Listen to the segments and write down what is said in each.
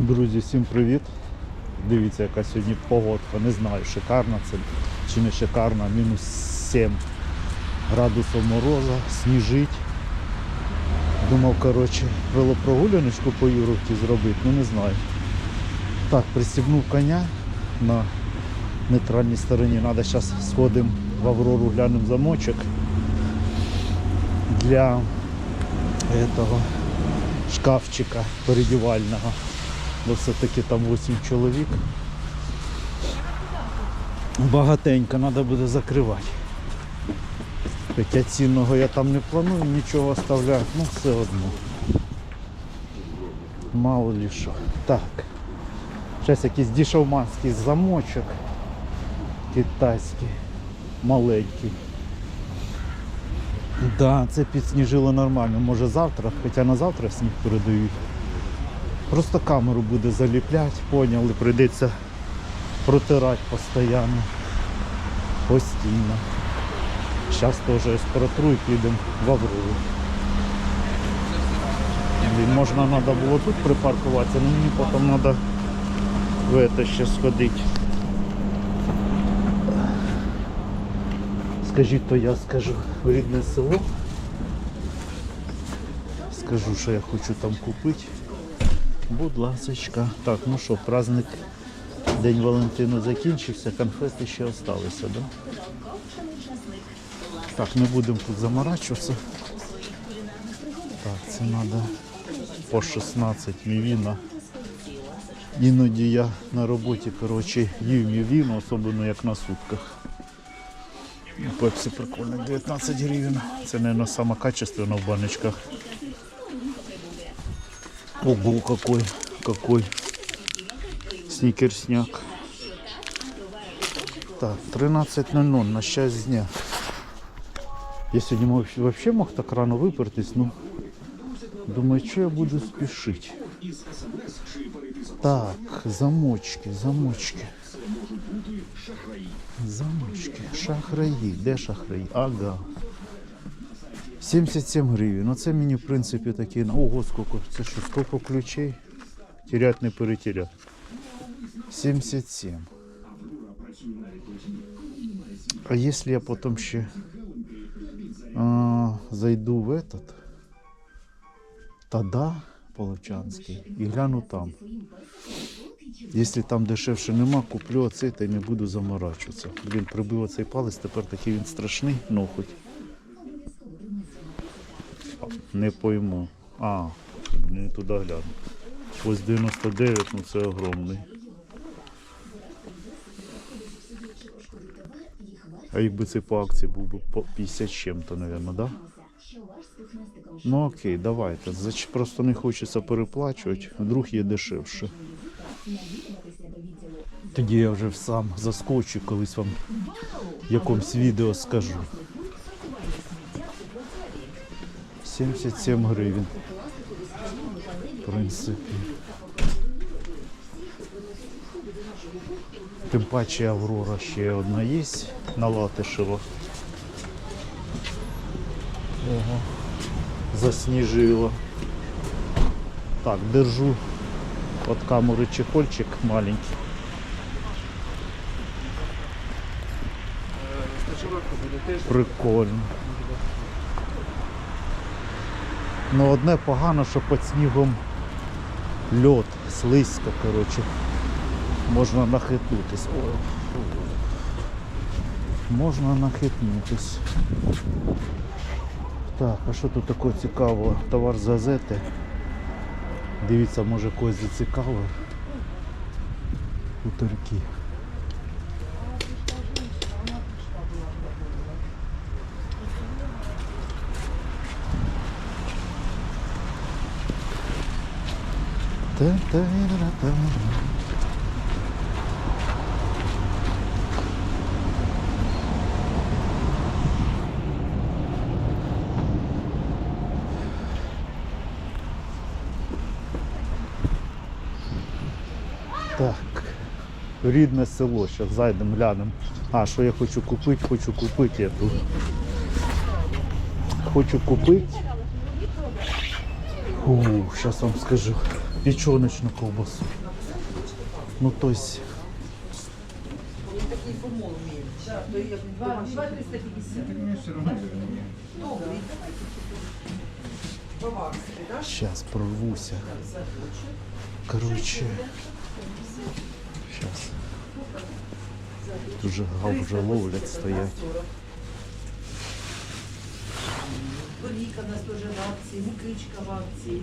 Друзі, всім привіт! Дивіться, яка сьогодні погодка. Не знаю, шикарна це чи не шикарна. Мінус 7 градусів мороза, сніжить. Думав, коротше, велопрогуляночку по Юровці зробити, ну не знаю. Так, пристібнув коня на нейтральній стороні. Треба зараз сходимо в Аврору, глянемо замочок для этого шкафчика передівального бо все-таки там 8 чоловік. Багатенько, треба буде закривати. Хоча цінного я там не планую нічого оставляти, ну все одно. Мало ли що. Так. Зараз якийсь дішовманський замочок китайський, маленький. Да, це підсніжило нормально. Може завтра, хоча на завтра сніг передають. Просто камеру буде заліпляти, поняли, прийдеться протирати постійно, постійно. Зараз теж протру і підемо в Аврору. Можна треба було тут припаркуватися, але мені потім треба в це ще сходити. Скажіть, то я скажу в рідне село. Скажу, що я хочу там купити. Будь ласочка. Так, ну що, праздник День Валентину закінчився, конфети ще залишилися, да? Так, не будемо тут заморачуватися. Так, це треба по 16 мівіна. Іноді я на роботі, коротше, їв мівіну, особливо як на сутках. Пепсі прикольно, 19 гривень. Це, мабуть, сама в баночках. Ого, какой, какой сникерсняк. Так, 13.00 на щастя дня. Я мог, вообще мог так рано випертись, ну думаю, що я буду спішити. Так, замочки, замочки. Замочки. Шахраї. Де шахраї? Ага. 77 гривень. Ну це мені в принципі такі. Ого, сколько. Це що, сколько ключей? Терять не перетерять. 77. А если я потом ще а, зайду в этот Тада Половчанський і гляну там. Якщо там дешевше нема, куплю оцей та й не буду заморачуватися. Блін, прибив оцей палець, тепер такий він страшний, ноготь. Не пойму. А, не туди гляну. Ось 99, ну це огромний. А якби це по акції був би по 50 чим-то, мабуть, да? Ну окей, давайте. Просто не хочеться переплачувати, вдруг є дешевше. Тоді я вже сам заскочу, колись вам якомусь відео скажу. 77 гривень. В принципі. Тим паче Аврора ще одна є на Латишево. Ого. Засніжило. Так, держу от камери чехольчик маленький. Прикольно. Ну одне погано, що під снігом льот, слизько, коротше. Можна нахитнутись. Ой. Можна нахитнутись. Так, а що тут такого цікавого? Товар з газети. Дивіться, може когось зацікавив. Хуторки. Так, рідне село, зараз зайдемо, глянемо. А, що я хочу купити, хочу купити я тут. Хочу купити. Зараз вам скажу. Печеночну ковбасу. Ну, то есть, Такий помол вміє. Да, то як два, два 350. Добрий. Да? сейчас прорвуся. Короче, сейчас. Тут же гав вже ловлять, стоять. Горіка у нас теж в акції, мукичка в акції.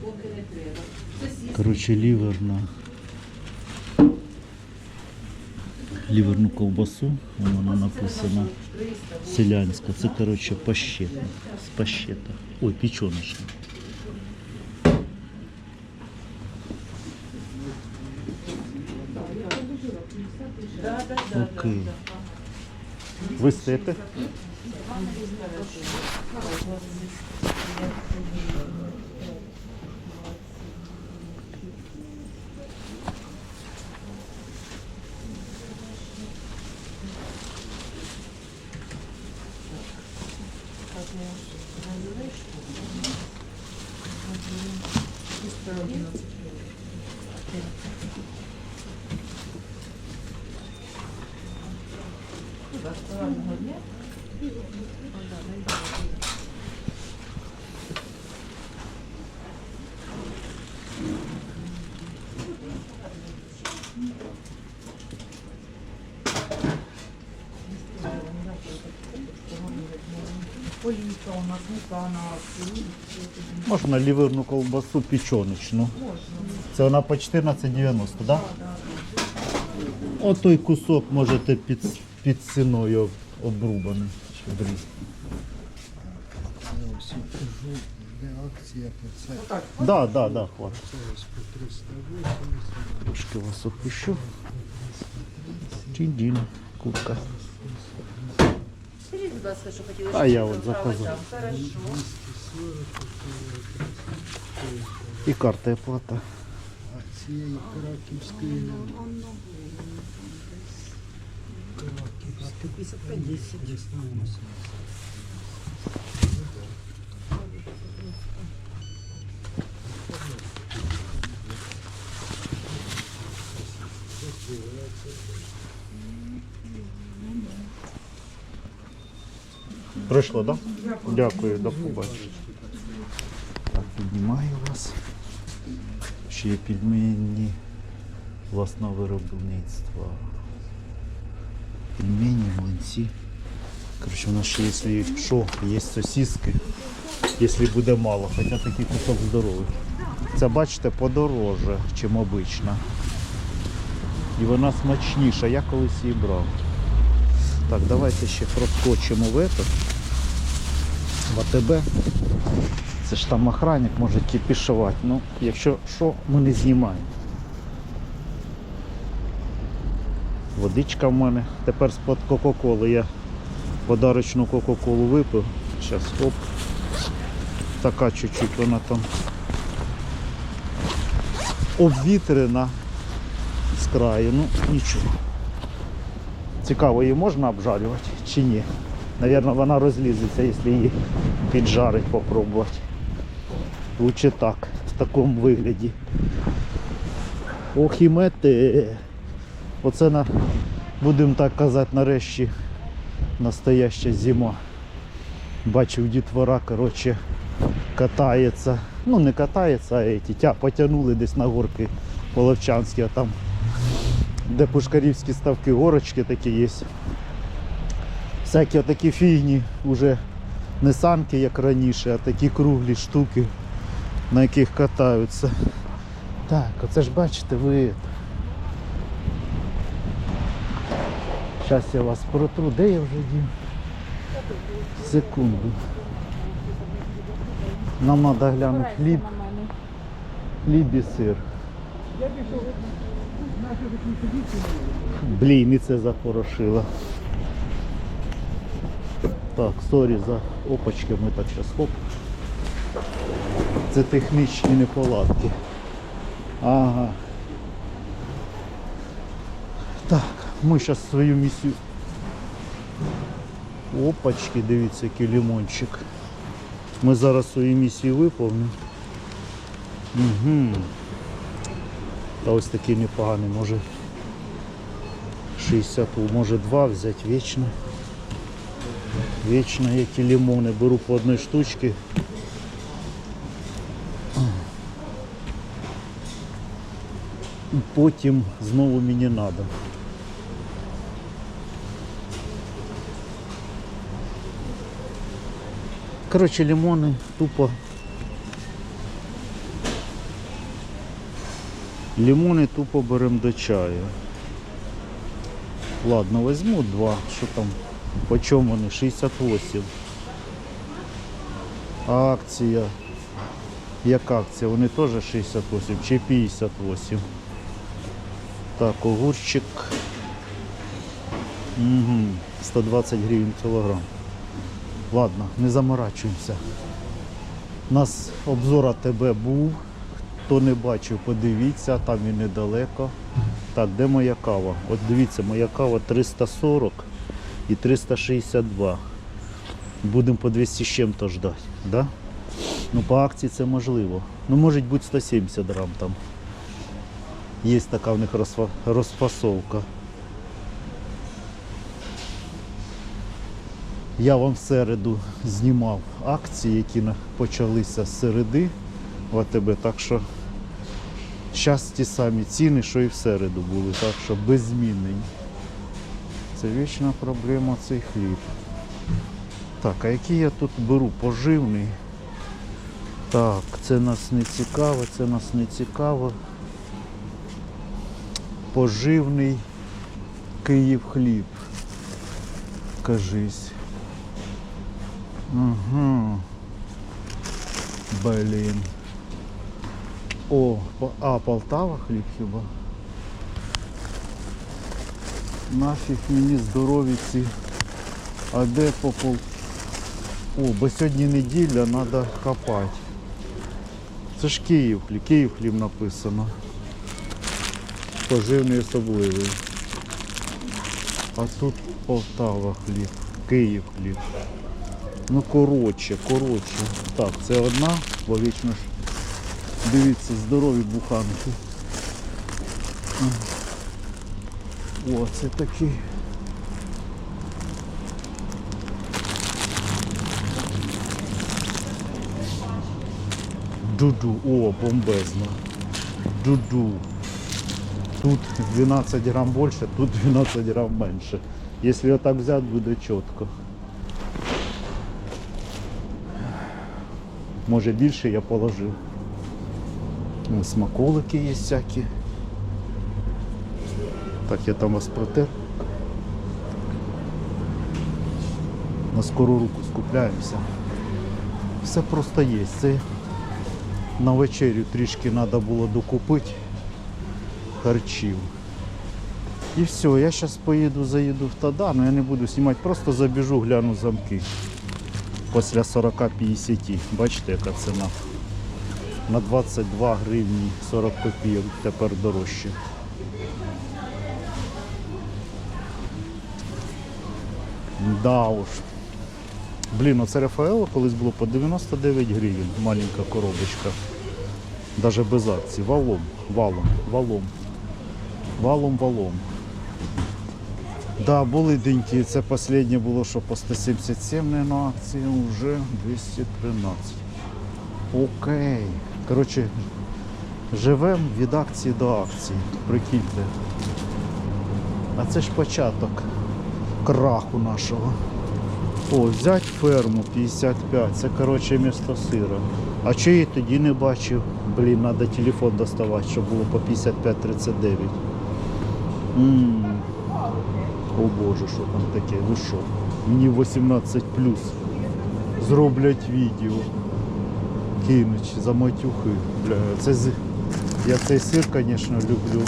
Поки не треба. Короче, ліверна. Ліверну ковбасу, вона написана 300. селянська. Це, короче, пащета. З пащета. Ой, печеночна. Да, да, да, Окей. Ви стоїте? Олійка у нас, мука на. Можна ліверну ковбасу печеночну. Це вона по 14,90, так? Да? Отой кусок можете під, під ціною обрубаний. Щедрий. Ось і кажу, де акція, то це Отак. Да, да, да, хватить. це ось по 380. Трошки вас опущу. Чин-дін, курка. Скажіть, будь ласка, що хотіли. А щоб я ви от забрали заказав. там? Хорошо. І карта і плата. А цієї краківської Краківська 380. Прийшло, так? Да? Дякую, до побачення. Так, піднімаю вас. Ще є пельмені власного виробництва. Пельмені, млинці. Коротше, у нас ще, якщо що, є сосиски, якщо буде мало, хоча такий кусок здоровий. Це бачите подороже, чим обична. І вона смачніша, я колись її брав. Так, давайте ще проскочимо в этот. В АТБ. Це ж там охранник може кіпішувати. Ну, якщо що, ми не знімаємо. Водичка в мене. Тепер з-под Кока-Коли я подарочну Кока-Колу випив. Зараз оп. Така чуть-чуть вона там обвітрена з краю. Ну, нічого. Цікаво, її можна обжарювати чи ні? Навірно, вона розлізеться, якщо її піджарить, попробувати. Лучше так, в такому вигляді. Ох і мети. Оце на, будемо так казати, нарешті настояща зима. Бачив дітвора, коротше, катається. Ну не катається, а эти, тя потягнули десь на горки Половчанські, а там де пушкарівські ставки, горочки такі є. Всякі такі фігні, вже не санки, як раніше, а такі круглі штуки, на яких катаються. Так, оце ж бачите, ви. Зараз я вас протру, де я вже дів? Секунду. Нам треба глянути хліб. Хліб і сир. Блін, і це запорошило. Так, сорі за опачки, ми так зараз хоп. Це технічні неполадки. Ага. Так, ми зараз свою місію. Опачки, дивіться, який лимончик. Ми зараз свою місію виповнимо. Угу. Та ось такий непоганий, може 60, може два взяти вічно. Вічно які лимони. Беру по одній штучці. Потім знову мені треба. Коротше, лимони тупо. Лимони тупо беремо до чаю. Ладно, возьму два. Що там? По чому вони? 68. А акція. Як акція? Вони теж 68 чи 58. Так, огурчик. Угу. 120 гривень кілограм. Ладно, не заморачуємося. У нас обзор АТБ був. Хто не бачив, подивіться, там і недалеко. Так, де моя кава? От дивіться, моя кава 340 і 362. Будемо по 200 з чим-то ждати. Да? Ну, по акції це можливо. Ну, може бути 170 грам там. Є така в них розфа- розфасовка. Я вам в середу знімав акції, які почалися з середи в АТБ, так що зараз ті самі ціни, що і в середу були, так що беззмінний. Це вічна проблема цей хліб. Так, а який я тут беру? Поживний. Так, це нас не цікаво, це нас не цікаво. Поживний Київ хліб. Кажись. Угу. Блін. О, а, Полтава хліб хіба? Нафіг мені здорові ці. А де по пол... О, бо сьогодні неділя, треба копати. Це ж Київ хліб, Київ хліб написано. Поживний особливий. А тут Полтава хліб, Київ хліб. Ну коротше, коротше. Так, це одна, бо вічно ж. Дивіться, здорові буханки. О, це такий. Дуду, о, бомбезно. Дуду. Тут 12 грам більше, тут 12 грам менше. Якщо отак взяти, буде чітко. Може більше я положив. Ось Смаколики є всякі. Так, я там вас протер. На скору руку скупляємося. Все просто є. Це на вечерю трішки треба було докупити харчів. І все, я зараз поїду, заїду в Тада, але я не буду знімати, просто забіжу, гляну замки. Після 40-50. Бачите, яка ціна? На 22 гривні 40 копійок тепер дорожче. Да уж. Блін, оце Рафаело колись було по 99 гривень, маленька коробочка. Даже без акції. Валом, валом, валом. Валом, валом. Да, були деньки. Це останнє було, що по 177 не на акції, вже 213. Окей. Коротше, живемо від акції до акції. Прикиньте. А це ж початок краху нашого. О, взять ферму 55, це коротше місто сира. А чи я тоді не бачив? Блін, треба телефон доставати, щоб було по 55-39. О Боже, що там таке? Ви що? Мені 18 плюс. Зроблять відео. Кинуть за матюхи. Бля, це. Я цей сир, звісно, люблю.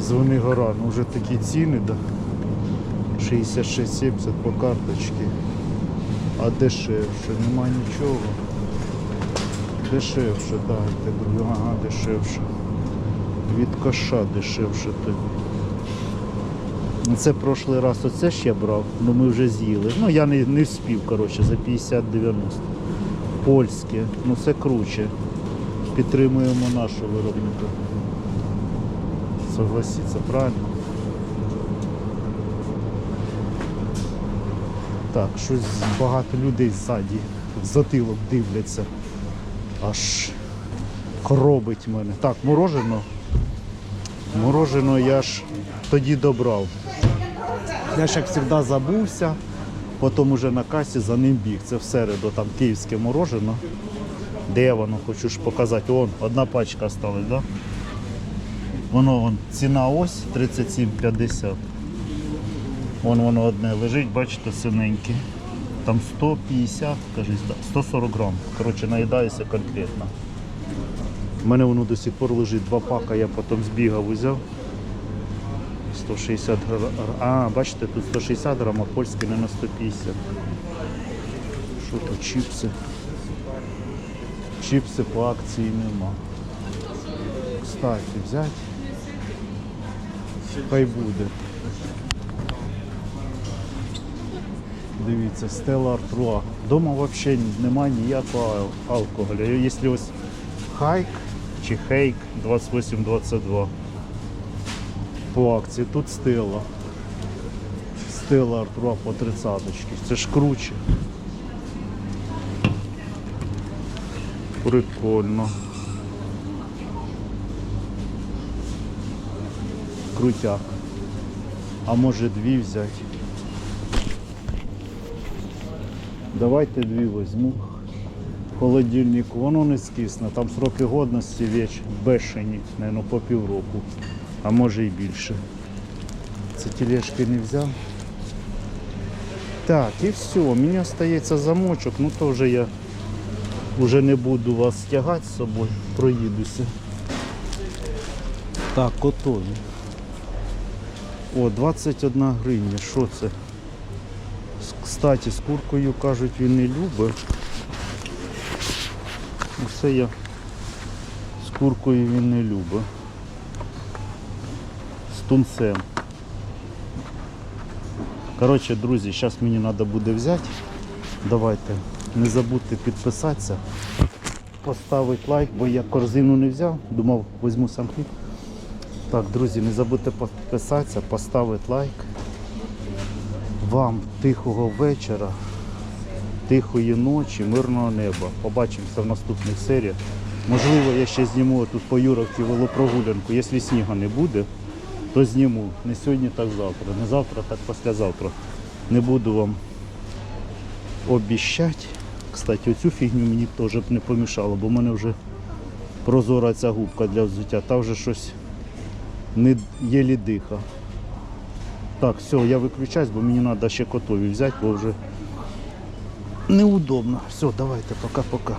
Звони гора, ну вже такі ціни, да. 66-70 по карточці. А дешевше, нема нічого. Дешевше, дайте, друзі, ага, дешевше. Від коша дешевше тобі. Ну, Це прошлий раз оце я брав, але ми вже з'їли. Ну я не, не вспів, коротше, за 50-90. Польське, ну це круче. Підтримуємо нашого виробника. Согласіться, правильно? Так, щось багато людей ззаді в затилок дивляться. Аж коробить мене. Так, морожено. Морожено я ж тоді добрав. Я ж як завжди забувся, потім уже на касі за ним біг. Це в середу там київське морожено. Де воно, хочу ж показати. Вон, одна пачка осталась, да? Воно вон, ціна ось 37,50. Вон воно одне лежить, бачите, синеньке. Там 150, кажись, да, 140 грам. Коротше, наїдаюся конкретно. У мене воно до сих пор лежить два пака, я потім збігав, узяв. 160 грам. А, бачите, тут 160 грам, а польське не на 150. Що тут чіпси? Чіпси по акції нема. Кстати, взяти. Хай буде. Дивіться, Stella Artois. Дома взагалі немає ніякого алкоголю. Якщо ось хайк чи хейк 28-22 по акції, тут Stella. Stella Artois по 30 Це ж круче. Прикольно. Крутяк. А може дві взяти? Давайте дві візьму. В холодильнику, воно не скисне, там сроки годності віч бешені, мабуть, по півроку, а може і більше. Це тележки не взяв. Так, і все, мені залишається замочок, ну то вже я вже не буду вас тягати з собою, проїдуся. Так, готові. О, 21 гривня, що це? Кстати, з куркою кажуть, він не любить. Усе я з куркою він не любить. З. Коротше, друзі, зараз мені треба буде взяти. Давайте не забудьте підписатися, поставити лайк, бо я корзину не взяв, думав, візьму сам хліб. Так, друзі, не забудьте підписатися, поставити лайк. Вам тихого вечора, тихої ночі, мирного неба. Побачимося в наступних серіях. Можливо, я ще зніму тут по Юровці велопрогулянку. Якщо снігу не буде, то зніму. Не сьогодні, так завтра. Не завтра, так післязавтра. Не буду вам обіщати. Кстати, оцю фігню мені теж б не помішало, бо в мене вже прозора ця губка для взуття. Та вже щось не єлі диха. Так, все, я виключаюсь, бо мені треба ще котові взяти, бо вже неудобно. Все, давайте, пока-пока.